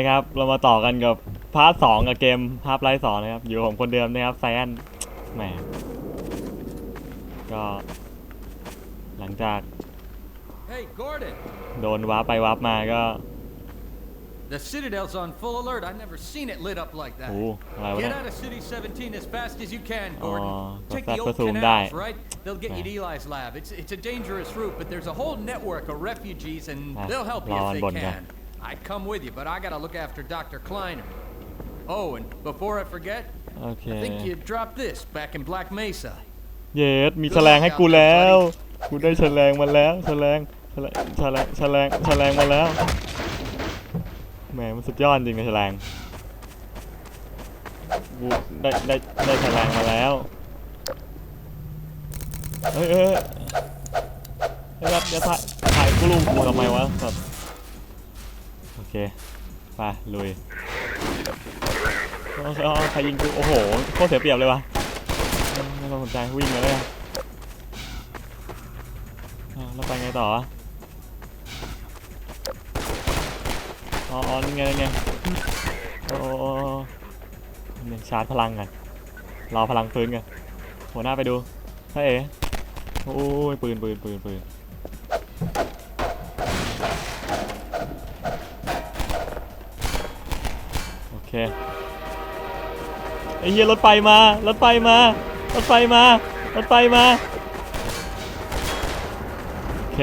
เคครับ เรามาต่อกันกับพาร์ทสองกับเกมภาพไร้สอนนะครับ อยู่กับผมคนเดิมนะครับไซแอนแหมก็ หลังจาก Hey, Gordon! โดนวาร์ปไปวาร์ปมาก็ The Citadel's on full alert. I've never seen it lit up like โอ้ that. อะไรวะ Get เนี่ย out of City 17 as fast as you can, Gordon. Oh, Take that's the the old zoom canals, die. right? They'll get you to Yeah. Eli's lab. It's it's a dangerous route, but there's a whole network of refugees, and Ah, they'll help you lawan if they bon ka. can. I'd come with you, but I gotta look after Dr. Kleiner. Oh, and before I forget, โอเค I think you dropped this back in Black Mesa. เยสมีแฉลงให้กูแล้วกูได้แฉลงมาแล้วแฉลงแฉลงแฉลงแฉลงแฉลงมาแล้วแหมมันสุดยอดจริงนะแฉลงกูได้ได้ได้แฉลงมาแล้วเฮ้ยเฮ้ยเฮ้ยอย่าอย่าถ่ายถ่ายกูรูปกูทำไมวะแบบโอ เคไปลุยเอาเอใครยิงกู โอ้โห โคตรเสียเปรียบเลยวะไม่ต้องสนใจวิ่งมาเลยอะแล้วไปไงต่ออ๋ออ๋อนี่ไงนี่ไงโอ้โอ้โอ้โอ้นี่ชาร์จพลังกันรอพลังฟื้นกันหัวหน้าไปดูเฮ้ยเอ๋โอ้ยปืนปืนปืนปืน เคไอ้เหี้ยรถไฟมารถไฟมารถไฟมารถไฟมาโอเค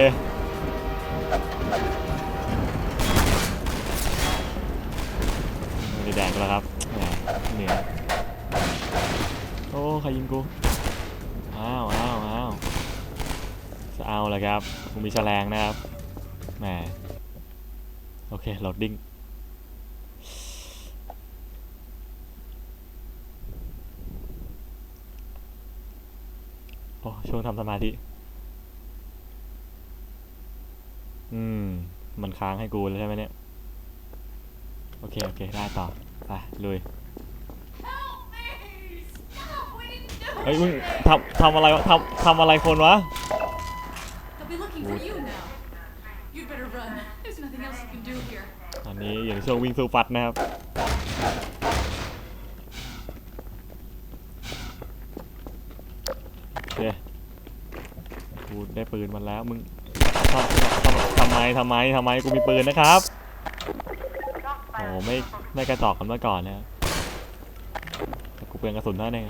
ไม่ได้แดงแล้วครับเหนื่อยโอ้ใครยิงกูอ้าวอ้าวอ้าวจะเอาเลยครับกูมีแฉลงนะครับแหมโอเคโหลดดิ้ง อ้ช่วงทำสมาธิ อืม มันค้างให้กูแล้วใช่ไหมเนี่ย โอเค โอเค ได้ต่อ ไปลุย Help me! Stop! We didn't do เฮ้ย it! มึงทำทำอะไรวะทำทำอะไรคนวะ They'll be looking for you now. You'd better run. There's nothing else you can do here. ตอนนี้อยู่ในช่วงวิ่งสู้ฟัดนะครับ โอเค กู ได้ปืนมาแล้วมึงทำทำไมทำไมทำไมกูมีปืนนะครับโอ้ไม่ไม่กระจอกกันเมื่อก่อนนะแต่กูเปลืองกระสุนเท่านั้นเอง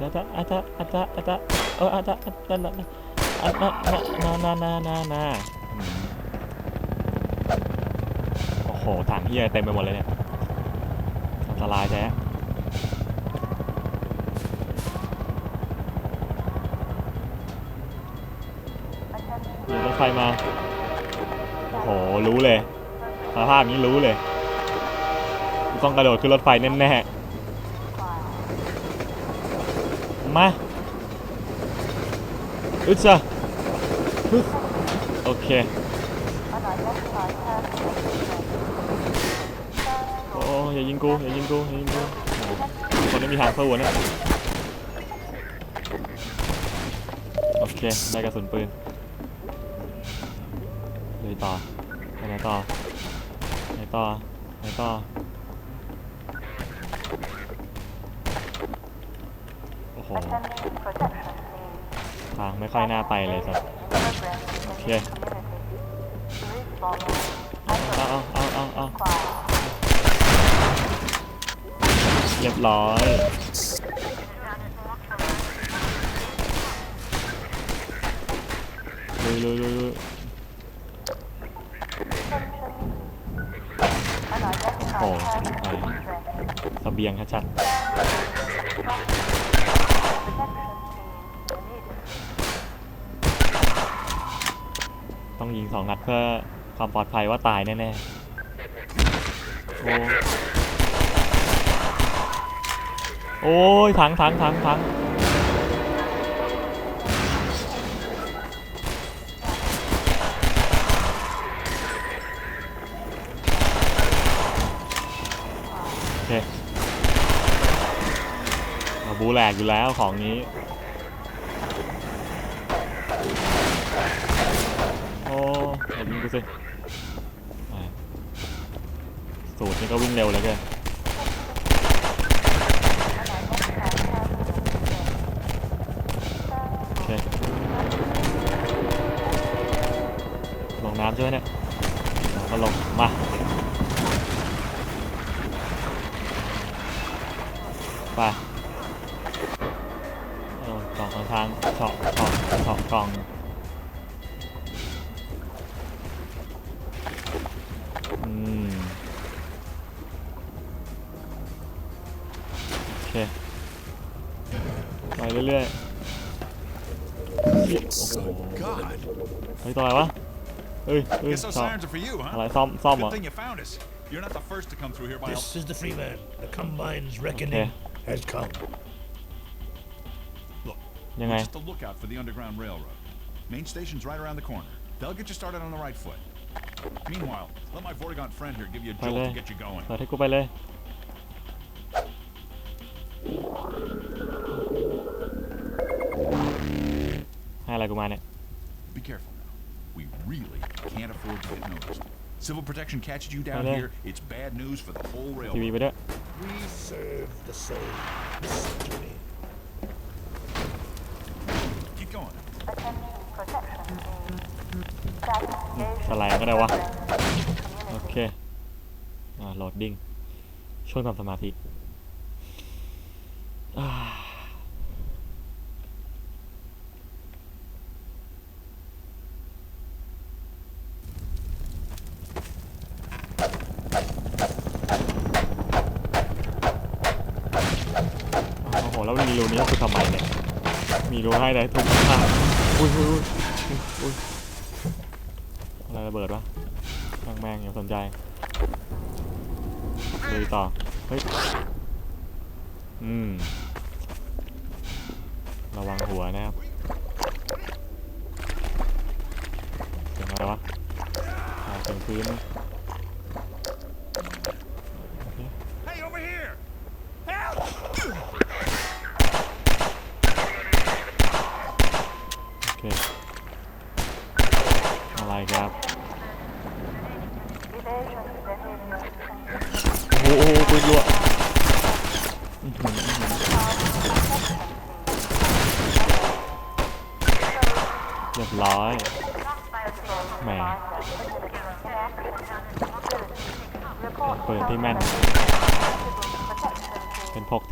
อาจจะอาจจะอาจจะอาจจะเอออาจจะอาจจะนะนะอาจจะนานานานานาโอ้โหถังเฮียเต็มไปหมดเลยเนี่ยอันตรายแท้ เดี๋ยวรถไฟมา โอ้โห รู้เลยสภาพนี้รู้เลย ต้องกระโดดขึ้นรถไฟแน่ๆมาอึดจ้ะฮึดโอเค โอ้อย่ายิงกู อย่ายิงกู อย่ายิงกูคนไม่มีทางสู้อะเนี่ยโอเค ได้กระสุนปืน ต่อไปไหนต่อไหนต่อไหนต่อโอ้โหทางไม่ค่อยน่าไปเลยครับโอเคเอาเอาเอาเอาเอาเรียบร้อยลุยลุยลุย บียงชัดๆต้องยิงสองนัดเพื่อความปลอดภัยว่าตายแน่ๆ โอ้ โอ้ยถังถังถังถัง กอยู่แล้วของนี้ โอ้อย่ายิงกูสิสสูตรนี่ก็วิ่งเร็วเลยเกิน เรื่อยๆ โอ้โห God. เฮ้ยตัวอะไรวะ เฮ้ยเฮ้ย Guess those ซ่อม sirens are for you, อะไร huh? ซ่อมซ่อมเหรอ Good thing you found us. You're not the first to come through here by a This is the Freeman. The Combine's reckoning Okay. has come. look. ยังไง We're just a lookout for the Underground Railroad. Main station's right around the corner. They'll get you started on the right foot. Meanwhile, let my Vortigaunt friend here give you a jolt Vale. to get you going. เปิดให้กูไปเลย ให้อะไรกูมาเนี่ย Be careful now. We really can't afford to get noticed. Civil protection catches you down Vale. here, it's bad news for the whole ทีวี railroad. ไปด้วย We serve the same mystery. Keep going. สไลด์ก็ได้วะ โอเค อ่าโหลดดิ้ง ช่วงทำสมาธิ มีรูให้ได้ทุกข้างอุ้ยอุ้ยอุ้ยอะไรระเบิดวะช่งแม่งอย่าสนใจเลยต่อ เฮ้ย อืม ระวังหัวนะครับเสียงอะไรวะเสียงพื้นนะ นพกท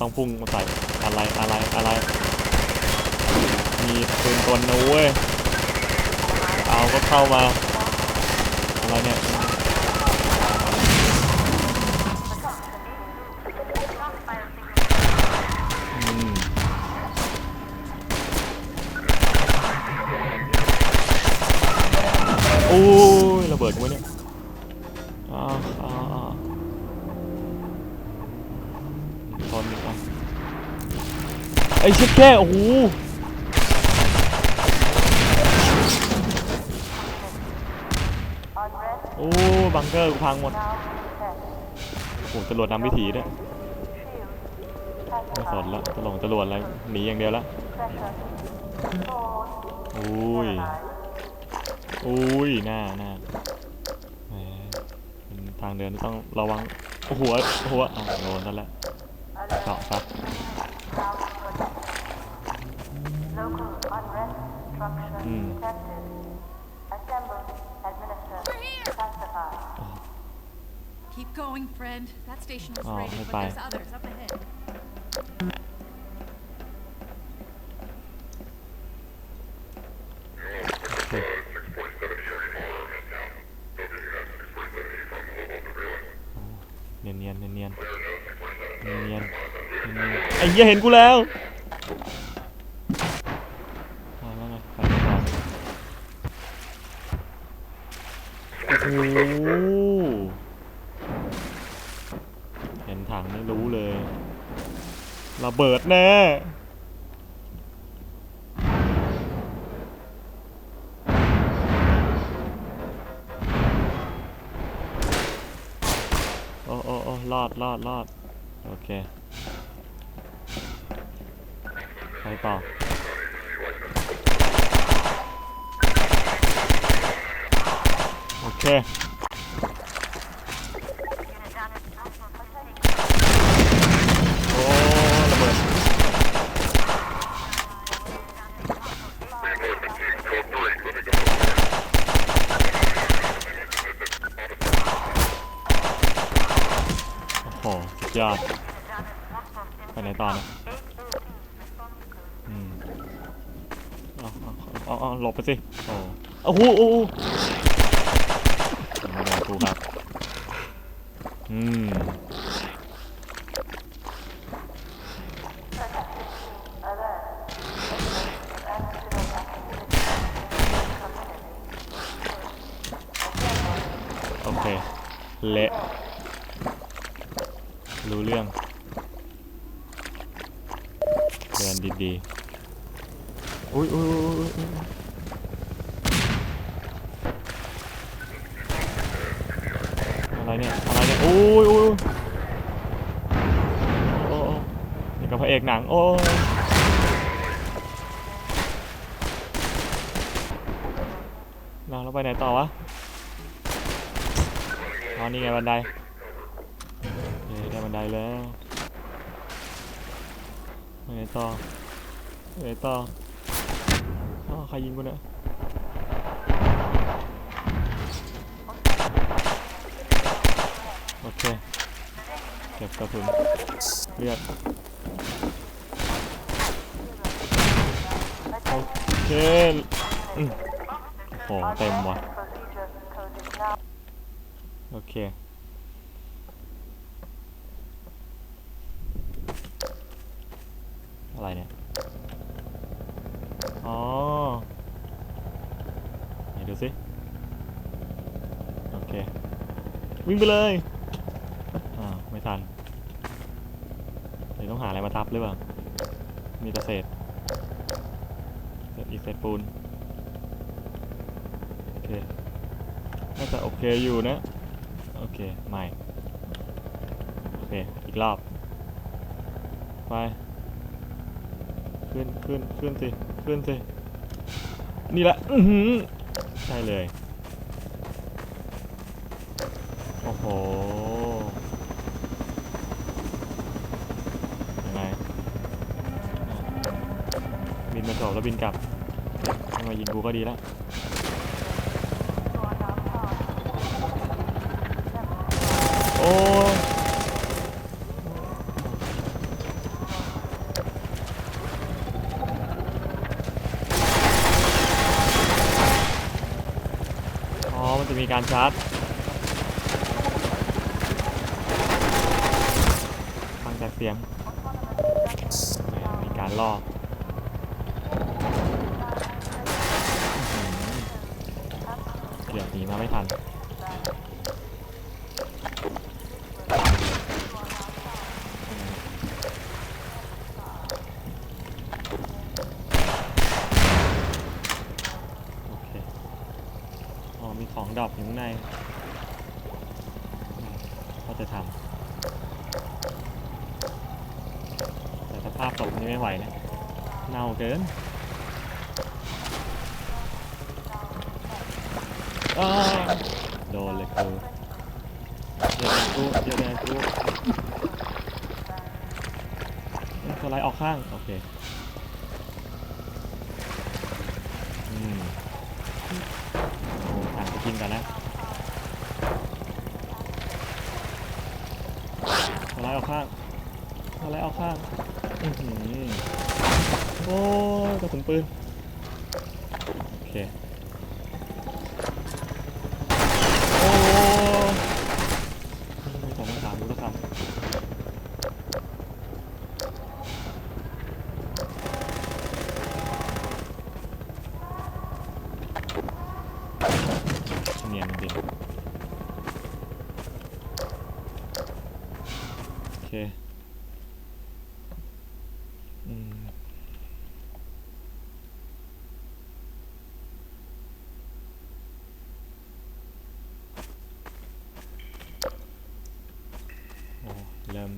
ต้องพุ่งใส่อะไรอะไรอะไร มีปืนตัวนู้นเว้ย เอาก็เข้ามา อ้ชิดแค่โอ้โหโอ้บังเกอร์กูพังหมดโอ้โหจรวดนำวิถีด้วยไม่สนละจะหลงจรวดอะไรหนีอย่างเดียวละอุ้ยอุ้ยหน้าหน้าเป็นทางเดินต้องระวังหัวหัวอะโดนนั่นแหละเจาะซะ Oh, raided, but goodbye. there's others up ahead. เนียนเนียนเนียนเนียนเนียนเนียนเนียนไอ้เหี้ยเห็นกูแล้วอ่าแล้วไงไปต่อ โอ้โหรู้เลยระเบิดแน่โอ้โอ้โอ้รอดรอดรอดโอเค ไปต่อ โอ้ระเบิดโอ้โหสุดยอดไปไหนต่อนะอืมเอาเอาเอาเอาหลบไปสิ โอ้โอ้โหโอ้โหมาโดนกูครับ อืม โอเค เละ รู้เรื่อง เดินดีๆ อุ้ยอุ้ยอุ้ยอุ๊ยอุ๊ยอะไรเนี่ย อะไรเนี่ย อุ้ยอุ้ยอุ๊ยโอ้โอ้นี่กับพระ เอกหนัง โอ้เราเราไปไหนต่อวะอ๋อนี่ไงบันไดเฮ้ได้บันไดแล้วไปไหนต่อไปไหนต่ออใครยิงกูเนี่ยโอเค เก็บกระสุนเลือดโอ เคอืมโอ้โหเต็มว่ะโอเคอะไรเนี่ย อ๋อไหนดูสิ โอเค วิ่งไปเลยอ้าไม่ทัน เดี๋ยวต้องหาอะไรมาทับหรือเปล่า มีแต่เศษ เศษอีกเศษปูน โอเค น่าจะโอเคอยู่นะ โอเค ไม่ โอเค อีกรอบ ไป ขึ้นขึ้นขึ้นสิ ขึ้นสิ นี่แหละ อือหือใช่เลย โอ้โหยังไงบินมาจบแล้วบินกลับ ไม่มายิงกูก็ดีแล้วโอ้อ๋อมันจะมีการชาร์จ ฟังจากเสียง มีการล่ออื้อหือเกือบหนีมาไม่ทัน โอเค อ๋อ มี ของดอปอยู่ข้างในก็จะทำแต่สภาพศพนี่ไม่ไหวนะเน่าเกินโดนเลยกูเดี๋ยวแดงกูเดี๋ยวแดงกูเอ้ยสไลด์ออกข้าง โอเค กินกันนะสไรเออกข้างสไลด์ออาข้างอื้อหือโอ้กระสุนปืน โอเค โอ้ยไม่สองไม่สามรู้แล้วครับเนียนจริงโอเค อืมโอ้เริ่ม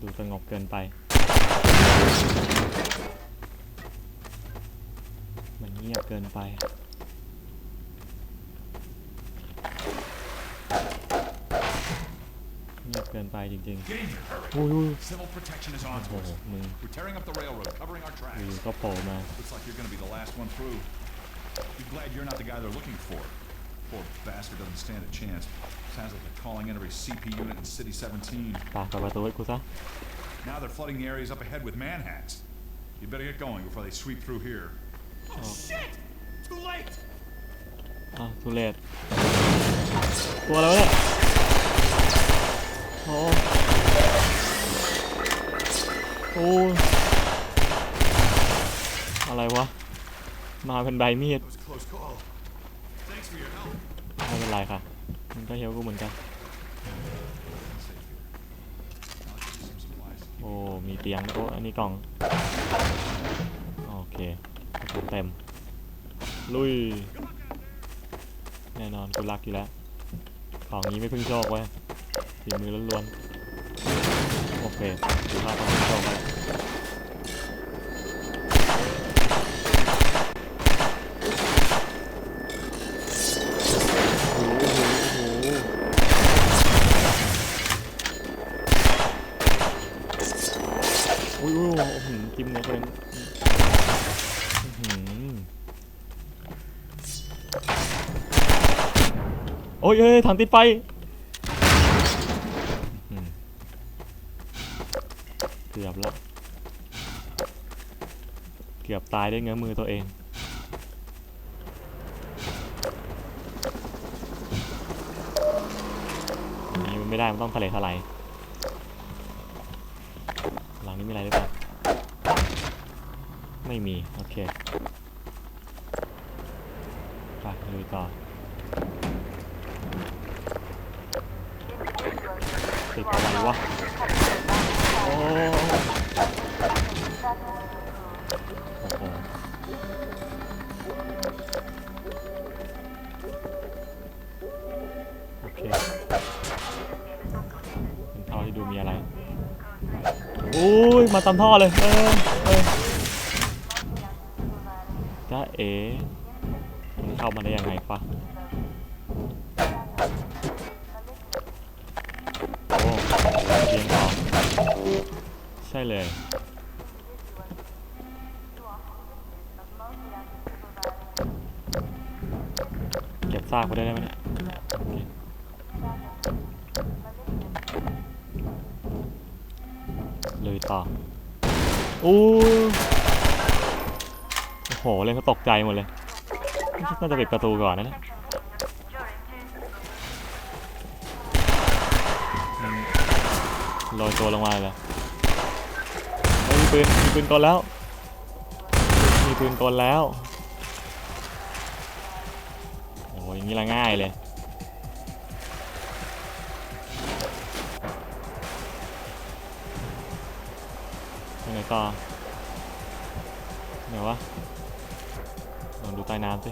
ดูสงบ เกินไป มันเงียบเกินไปเงียบเกินไปจริง Get in here, hurry. ๆอุ้ยอุ้ย Civil protection is on โอ้ to โห us. มึง We're tearing up the railroad, covering our อ tracks. ยู่ๆก็โผล่มา Looks like you're gonna be the last one through. Be glad you're not the guy they're looking for. Poor bastard doesn't stand a chance. Sounds like they're calling in every CP unit in City 17. ปากกับประตูให้กูซะ Now they're flooding the areas up ahead with manhats. You better get going before they sweep through here. Oh, shit! Too late! อ้าวทุเรศตัวอะไรวะเนี่ยโอ้โอ้ยอะไรวะ มาเป็นใบมีด That was a close call. Thanks for your help. ไม่เป็นไรค่ะ มันก็เฮลกูเหมือนกัน โอ้ มีเตียงโอ้อันนี้กล่อง โอเคกเต็ม ลุย แน่นอนกูรักอยู่แล้ว ของนี้ไม่พึ่งโชคเว้ยฝีมือล้วนๆ โอเคดูภาทางพึ่งโชคไป โหจิ้มเนื้อเป็นอื้อหือโอ้ยเอ้ยถังติดไฟเกือบแล้ว เกือบตายด้วยเงื้อมือตัวเองอันนี้มันไม่ได้มันต้องทะเลทลายหลังนี้มีอะไรหรือเปล่า ไม่มี โอเคไปลุยต่อติดอะไรวะ โอ้โหโอเคเป็นท่อที่ดูมีอะไร โอ้ย มาตามท่อเลย เออเออจ้า เอ๋มันเข้ามาได้ยังไงปะโอ้เรียงต่อใช่เลยเก็บซากไปได้ไหมเนี่ยเลยต่ออู้ โหเล่นเขาตกใจหมดเลย น่าจะปิดประตูก่อนนะเนี่ยมันโรยตัวลงมาเลยเหรอเฮ้ยมีปืน มีปืนกลแล้ว มีปืนกลแล้ว โอ้ยอย่างนี้ละง่ายเลยไปไหนต่อไหนวะลองดู ใต้น้ำสิ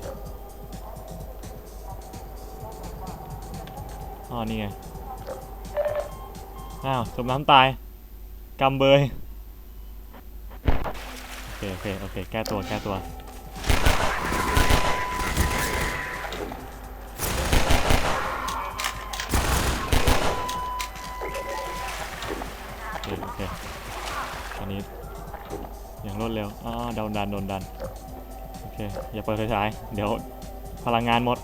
อ๋อนี่ไง อ้าวจมน้ำตายกำเบย โอเค โอเค โอเค แก้ตัว แก้ตัว โอเค โอเค อันนี้ อย่างรวดเร็ว อ๋อโดนดัน โดนดัน เค อย่าเปิดไฟฉาย เดี๋ยวพลังงานหมด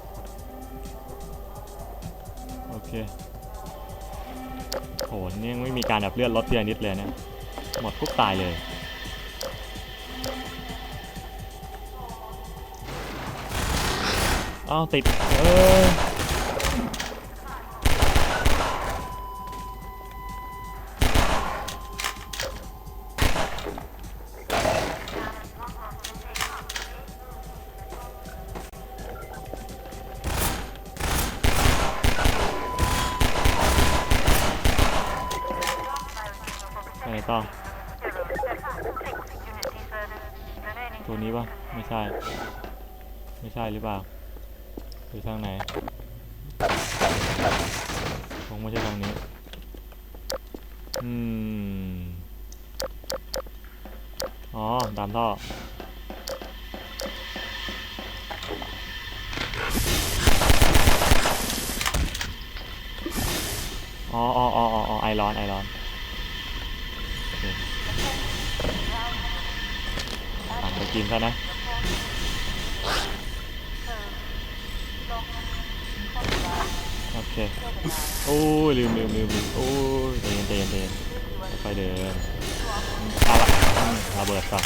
โอเคโหนี่ยังไม่มีการแบบเลือดลดทียนิดเลยเนี่ย หมดปุ๊บตายเลยอ้าวติด เออ ต่อ ตัวนี้ปะไม่ใช่ ไม่ใช่หรือเปล่าหรือทางไหนคงไม่ใช่ทางนี้ อืม อ๋อ ตามท่ออ๋ออ๋ออ๋ออ๋อไอร้อน ไอร้อน กินซะนะโอเคโอ้ยลืมลืมลืมลืมโอ้ยเย็นเย็นเย็นค่อยเดินเอาละระเบิดก่อน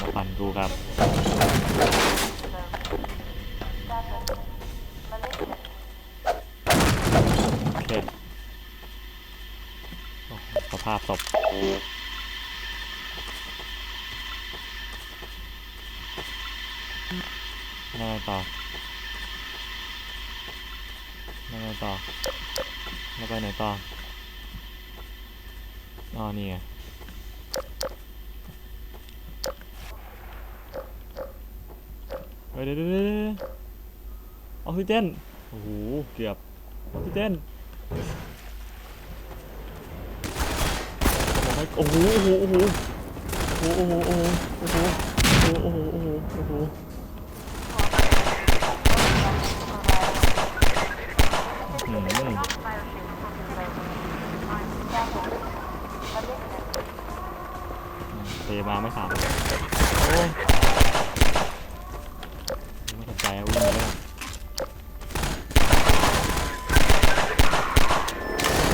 มาปั่นกูครับโอเคสภาพศพ นั่งไงต่อนั่งไงต่อแล้วไปไหนต่ออ๋อนี่ไงเดี๋ยวเดี๋ยวเดี๋ยวออกซิเจนโอ้โห เกือบ ออกซิเจนโอ้โห โอ้โห โอ้โห โอ้โห โอ้โห โอ้โห โอ้โห โอ้โห โอ้โห โอ้โห อืมเทมาไม่สามโอ้ยไม่สนใจวิ่งเลย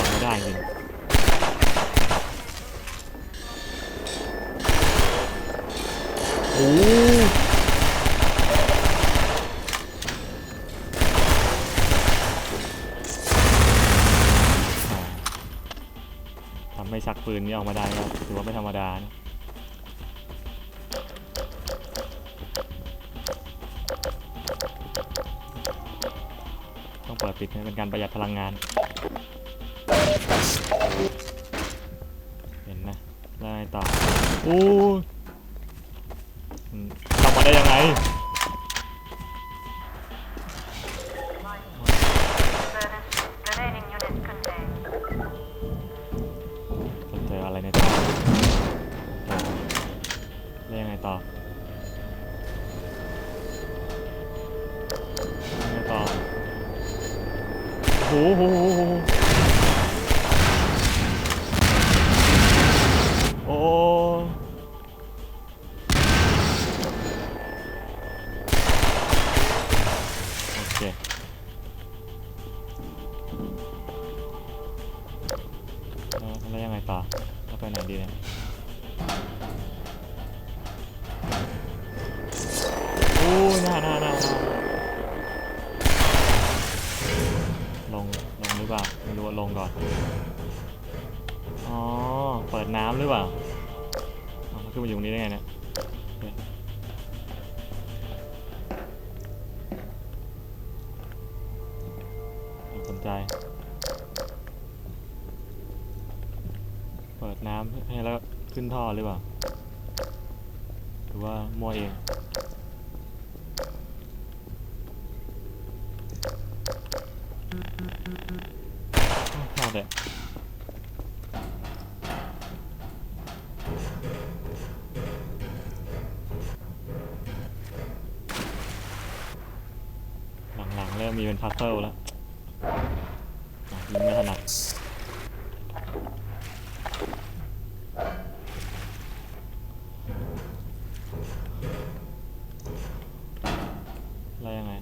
ไม่ได้จริง โอ้อ่าทำให้ชักปื นี้ออกมาได้ก็ถือว่าไม่ธรรมดานะต้องเปิดปิดให้เป็นการประหยัดพลังงาน เห็นนะได้ต่อโอ้ ต่อแล้วไปไหนดีเนี่ยโอ้ยหน้าหน้าหน้าลง ลงหรือเปล่า ไม่รู้ลงก่อน อ๋อ เปิดน้ำหรือเปล่าอ๋อมันขึ้นมาอยู่ตรงนี้ได้ไงเนี่ย มมีเป็นพัซเซิลแล้วยิงไม่ถนัด แล้วยังไง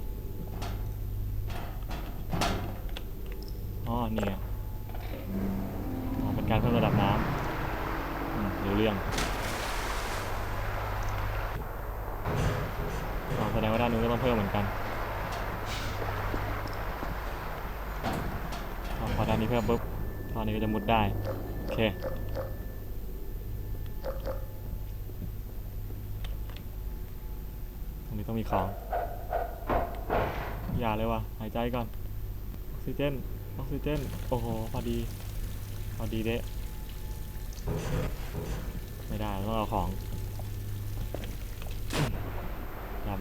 อ๋อ นี่ไงอ๋อ เป็นการเพิ่มระดับน้ำอืมรู้เรื่องอ๋อแสดงว่าด้านนู้นก็ต้องเพิ่มเหมือนกันอ๋อพอด้านนี้เพิ่มปุ๊บตอนนี้ก็จะมุดได้ โอเค ตรงนี้ต้องมีของ อย่าเลยว่ะ หายใจก่อน ออก ซิเจนออกซิเจน โอ้โห พอดี พอดีเดะไม่ได้ต้องเอาของ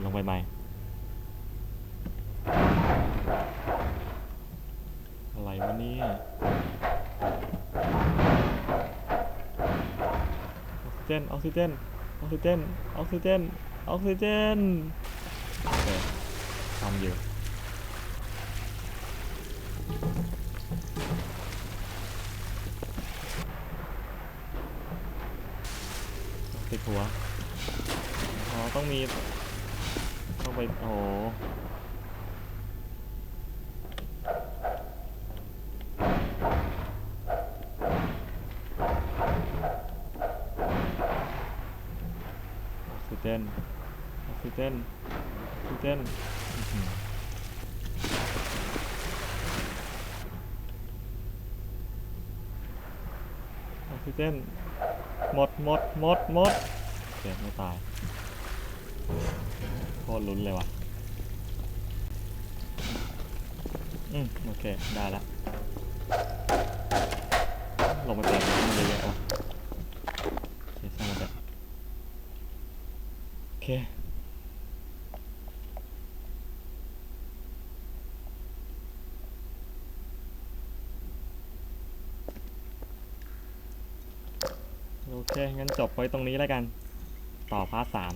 ลงไปใหม่ อะไรวะเนี่ยออกซิเจน ออกซิเจน ออกซิเจน ออกซิเจน ออกซิเจนโอเคทำอยู่ มี ต้องไป โอ้โหออกซิเจนออกซิเจนออกซิเจนออกซิเจนหมดหมดหมดหมดโอเคไม่ตาย ตรลุ้นเลยว่ะ อืมโอเค ได้ละลงมาเตะมันเยอะๆว่ะโอเคช่างมันเถอะโอเคโอเค งั้นจบไว้ตรงนี้แล้วกัน ต่อพาร์ทสาม